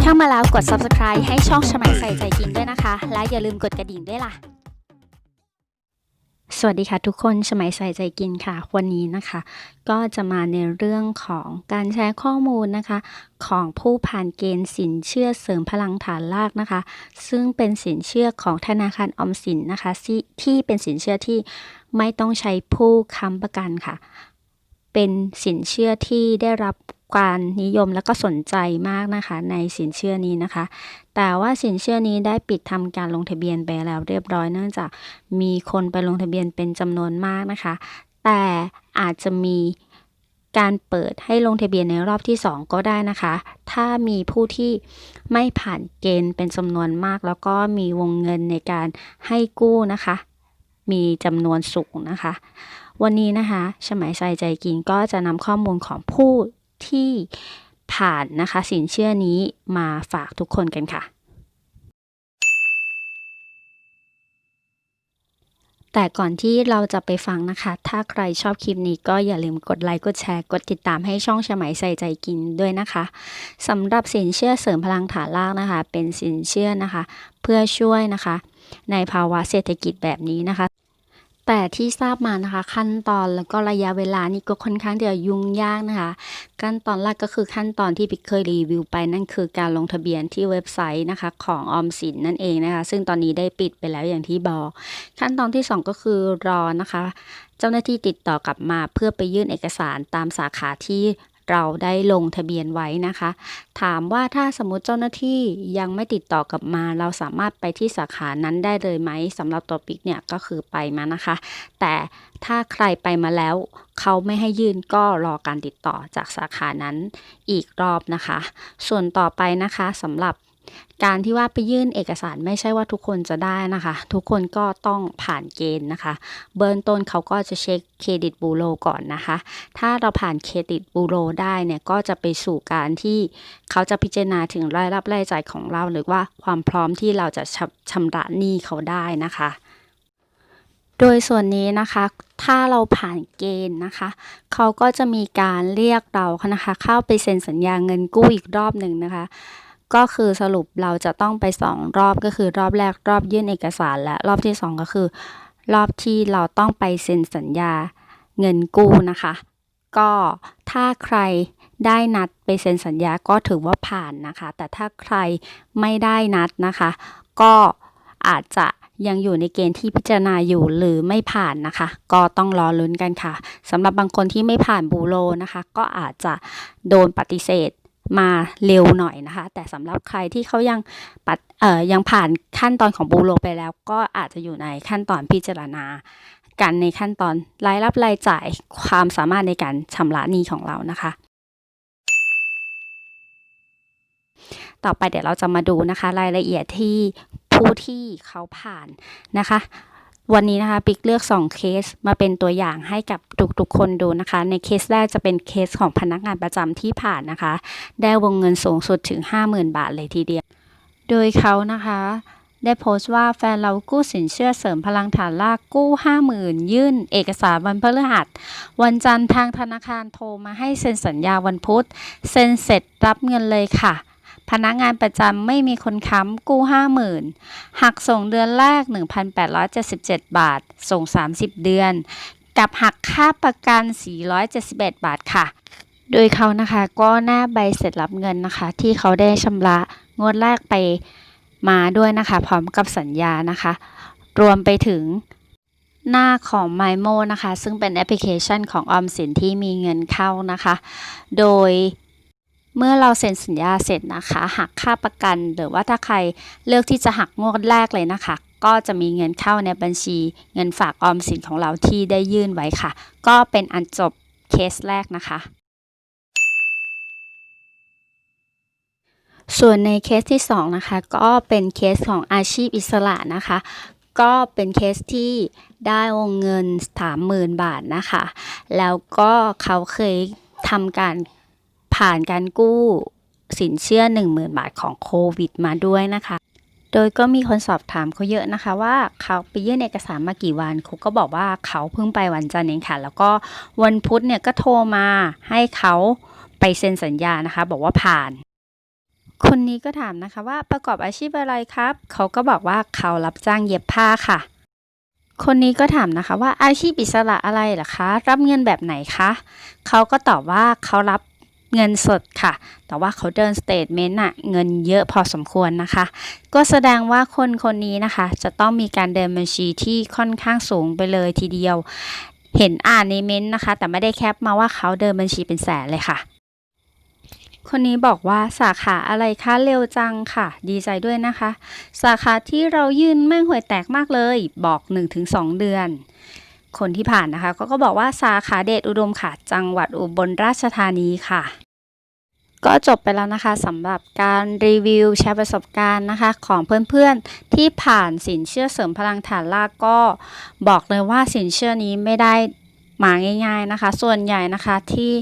เข้ามาแล้วกด subscribe ให้ช่องชมัยใส่ใจกินด้วยนะคะ และอย่าลืมกดกระดิ่งด้วยล่ะ สวัสดีค่ะทุกคนชมัยใส่ใจกินค่ะ วันนี้นะคะ ก็จะมาในเรื่องของการแชร์ข้อมูลนะคะ ของผู้ผ่านเกณฑ์สินเชื่อเสริมพลังฐานรากนะคะ ซึ่งเป็นสินเชื่อของธนาคารออมสินนะคะที่เป็นสินเชื่อที่ ไม่ต้องใช้ผู้ค้ำประกันค่ะ เป็นสินเชื่อที่ได้รับการนิยมและก็สนใจมากนะคะ ในสินเชื่อนี้นะคะ แต่ว่าสินเชื่อนี้ได้ปิดทำการลงทะเบียนไปแล้วเรียบร้อยเนื่องจากมีคนไปลงทะเบียนเป็นจำนวนมากนะคะ แต่อาจจะมีการเปิดให้ลงทะเบียนในรอบที่ 2 ก็ได้นะคะ ถ้ามีผู้ที่ไม่ผ่านเกณฑ์เป็นจำนวนมาก แล้วก็มีวงเงินในการให้กู้นะคะ มีจำนวนสูงนะคะ วันนี้นะคะชมัยใส่ใจกินก็จะนำข้อมูลของผู้ที่ผ่านนะคะสินเชื่อนี้มาฝากทุกคนกันค่ะ แต่ก่อนที่เราจะไปฟังนะคะ ถ้าใครชอบคลิปนี้ก็อย่าลืมกดไลค์ กดแชร์ กดติดตามให้ช่องชมัยใส่ใจกินด้วยนะคะสำหรับสินเชื่อเสริมพลังฐานรากนะคะ เป็นสินเชื่อนะคะ เพื่อช่วยนะคะ ในภาวะเศรษฐกิจแบบนี้นะคะ แต่ที่ทราบมานะคะ ขั้นตอนแล้วก็ระยะเวลานี่ก็ค่อนข้างที่จะยุ่งยากนะคะ ขั้นตอนแรกก็คือขั้นตอนที่พิกเคยรีวิวไปนั่นคือการลงทะเบียนที่เว็บไซต์นะคะ ของออมสินนั่นเองนะคะ ซึ่งตอนนี้ได้ปิดไปแล้วอย่างที่บอก ขั้นตอนที่ 2 ก็คือรอนะคะเจ้าหน้าที่ติดต่อกลับมาเพื่อไปยื่นเอกสารตามสาขาที่ เราได้ลงทะเบียนไว้นะคะ ถามว่าถ้าสมมติเจ้าหน้าที่ยังไม่ติดต่อกลับมา เราสามารถไปที่สาขานั้นได้เลยไหมสำหรับตัวปิกเนี่ยก็คือไปมานะคะ แต่ถ้าใครไปมาแล้วเขาไม่ให้ยื่นก็รอการติดต่อจากสาขานั้นอีกรอบนะคะ ส่วนต่อไปนะคะสำหรับ การที่ว่าไปยื่นเอกสารไม่ใช่ว่าทุกคนจะได้นะคะ ทุกคนก็ต้องผ่านเกณฑ์นะคะ เบื้องต้นเขาก็จะเช็คเครดิตบูโรก่อนนะคะ ถ้าเราผ่านเครดิตบูโรได้เนี่ยก็จะไปสู่การที่เขาจะพิจารณาถึงรายรับรายจ่ายของเรา หรือว่าความพร้อมที่เราจะชำชำระหนี้เขาได้นะคะ โดยส่วนนี้นะคะถ้าเราผ่านเกณฑ์นะคะ เขาก็จะมีการเรียกเรานะคะ เข้าไปเซ็นสัญญาเงินกู้อีกรอบหนึ่งนะคะ ก็คือสรุปเราจะต้องไปสองรอบก็คือรอบแรกรอบยื่นเอกสาร และรอบที่สองก็คือ รอบที่เราต้องไปเซ็นสัญญาเงินกู้นะคะ ก็ถ้าใครได้นัดไปเซ็นสัญญาก็ถือว่าผ่านนะคะ แต่ถ้าใครไม่ได้นัดนะคะ ก็อาจจะยังอยู่ในเกณฑ์ที่พิจารณาอยู่หรือไม่ผ่านนะคะ ก็ต้องรอลุ้นกันค่ะสำหรับบางคนที่ไม่ผ่านบูโรนะคะ ก็อาจจะโดนปฏิเสธ มาเร็วหน่อยนะคะ แต่สำหรับใครที่เขายังปัดเอ่อยังผ่านขั้นตอนของบูโรไปแล้ว ก็อาจจะอยู่ในขั้นตอนพิจารณากันในขั้นตอนรายรับรายจ่ายความสามารถในการชำระหนี้ของเรานะคะ ต่อไปเดี๋ยวเราจะมาดูนะคะ รายละเอียดที่ผู้ที่เขาผ่านนะคะ วันนี้นะคะปิกเลือก 2 เคสมาเป็นตัวอย่างให้กับทุกๆคนดูนะคะ ในเคสแรกจะเป็นเคสของพนักงานประจำที่ผ่านนะคะ ได้วงเงินสูงสุดถึง 50,000 บาทเลยทีเดียว โดยเขานะคะ ได้โพสต์ว่าแฟนเรากู้สินเชื่อเสริมพลังฐานรากกู้ 50,000 ยื่น เอกสารวันพฤหัส วันจันทร์ทางธนาคารโทรมาให้เซ็นสัญญาวันพุธ เซ็นเสร็จรับเงินเลยค่ะ พนักงานประจำไม่มีคนค้ำกู้ 50,000หักส่งเดือนแรก 1,877 บาท ส่ง 30 เดือน กับหักค่าประกัน 471 บาทค่ะ โดยเขานะคะก็หน้าใบเสร็จรับเงินนะคะ ที่เขาได้ชำระงวดแรกไปมาด้วยนะคะ พร้อมกับสัญญานะคะ รวมไปถึงหน้าของ MyMo นะคะ ซึ่งเป็นแอปพลิเคชันของออมสินที่มีเงินเข้านะคะ โดย เมื่อเราเซ็นสัญญาเสร็จนะคะหักค่าประกัน หรือว่าถ้าใครเลือกที่จะหักงวดแรกเลยนะคะ ก็จะมีเงินเข้าในบัญชี เงินฝากออมสินของเราที่ได้ยื่นไว้ค่ะ ก็เป็นอันจบเคสแรกนะคะ ส่วนในเคสที่ 2 นะคะ ก็เป็นเคสของอาชีพอิสระนะคะ ก็เป็นเคสที่ได้วงเงิน 30,000 บาทนะคะ แล้วก็เขาเคยทำการ ผ่านการกู้สินเชื่อ 10,000 บาทของโควิดมาด้วยนะคะ โดยก็มีคนสอบถามเขาเยอะนะคะว่าเขาไปยื่นเอกสารมากี่วันเขาก็บอกว่าเขาเพิ่งไปวันจันทร์เองค่ะ แล้วก็วันพุธเนี่ยก็โทรมาให้เขาไปเซ็นสัญญานะคะ บอกว่าผ่าน คนนี้ก็ถามนะคะว่าประกอบอาชีพอะไรครับ เขาก็บอกว่าเขารับจ้างเย็บผ้าค่ะ คนนี้ก็ถามนะคะว่าอาชีพอิสระอะไรหรอคะ รับเงินแบบไหนคะ เขาก็ตอบว่าเขารับ เงินสดค่ะ แต่ว่าเขาเดินสเตทเมนต์อะเงินเยอะพอสมควรนะคะ ก็แสดงว่าคนคนนี้นะคะ จะต้องมีการเดินบัญชีที่ค่อนข้างสูงไปเลยทีเดียว เห็นอ่านในเมนต์นะคะ แต่ไม่ได้แคปมาว่าเขาเดินบัญชีเป็นแสนเลยค่ะ คนนี้บอกว่าสาขาอะไรคะเร็วจังค่ะ ดีใจด้วยนะคะ สาขาที่เรายื่นแม่งห่วยแตกมากเลย บอก 1-2 เดือน คนที่ผ่านนะคะก็ก็บอกว่าสาขาเดชอุดมค่ะ จังหวัดอุบลราชธานีค่ะ ก็จบไปแล้วนะคะสำหรับการรีวิวแชร์ประสบการณ์นะคะ ของเพื่อนๆที่ผ่านสินเชื่อเสริมพลังฐานรากก็บอกเลยว่าสินเชื่อนี้ไม่ได้มาง่าย ๆนะคะ ส่วนใหญ่นะคะที่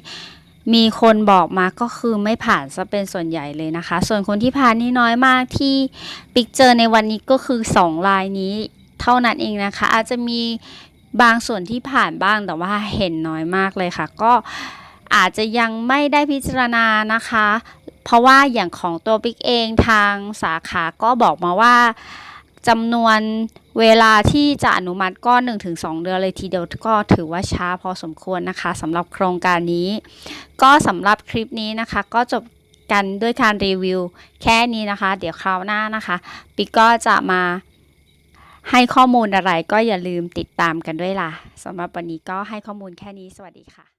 มีคนบอกมาก็คือไม่ผ่านซะเป็นส่วนใหญ่เลยนะคะ ส่วนคนที่ผ่านนี่น้อยมากที่ปิกเจอในวันนี้ก็คือ 2 ลายนี้เท่านั้นเองนะคะ อาจจะมี บางส่วนที่ผ่านบ้างแต่ว่าเห็นน้อยมากเลยค่ะ ก็อาจจะยังไม่ได้พิจารณานะคะ เพราะว่าอย่างของตัวปิกเองทางสาขาก็บอกมาว่าจำนวนเวลาที่จะอนุมัติก็ 1-2 เดือนเลยทีเดียวก็ถือว่าช้าพอสมควรนะคะสำหรับโครงการนี้ ก็สำหรับคลิปนี้นะคะ ก็จบกันด้วยการรีวิวแค่นี้นะคะ เดี๋ยวคราวหน้านะคะ ปิกก็จะมา ให้ข้อมูลอะไรก็อย่าลืมติดตามกันด้วยล่ะสำหรับวันนี้ก็ให้ข้อมูลแค่นี้สวัสดีค่ะ